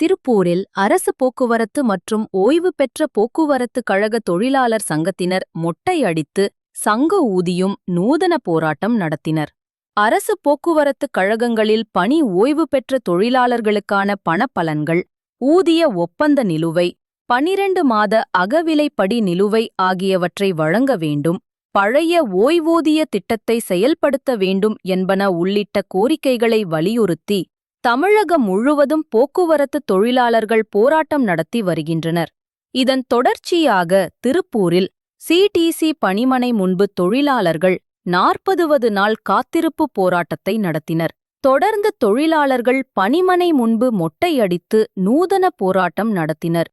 திருப்பூரில் அரசு போக்குவரத்து மற்றும் ஓய்வு பெற்ற போக்குவரத்து கழக தொழிலாளர் சங்கத்தினர் மொட்டை அடித்து சங்க ஊதியும் நூதன போராட்டம் நடத்தினர். அரசு போக்குவரத்து கழகங்களில் பணி ஓய்வு பெற்ற தொழிலாளர்களுக்கான பணப்பலன்கள் ஊதிய ஒப்பந்த நிலுவை பனிரெண்டு மாத அகவிலைப்படி நிலுவை ஆகியவற்றை வழங்க வேண்டும் பழைய ஓய்வூதிய திட்டத்தை செயல்படுத்த வேண்டும் என்பன உள்ளிட்ட கோரிக்கைகளை வலியுறுத்தி தமிழகம் முழுவதும் போக்குவரத்து தொழிலாளர்கள் போராட்டம் நடத்தி வருகின்றனர். இதன் தொடர்ச்சியாக திருப்பூரில் சிடிசி பணிமனை முன்பு தொழிலாளர்கள் நாற்பதுவது நாள் காத்திருப்பு போராட்டத்தை நடத்தினர். தொடர்ந்து தொழிலாளர்கள் பணிமனை முன்பு மொட்டையடித்து நூதன போராட்டம் நடத்தினர்.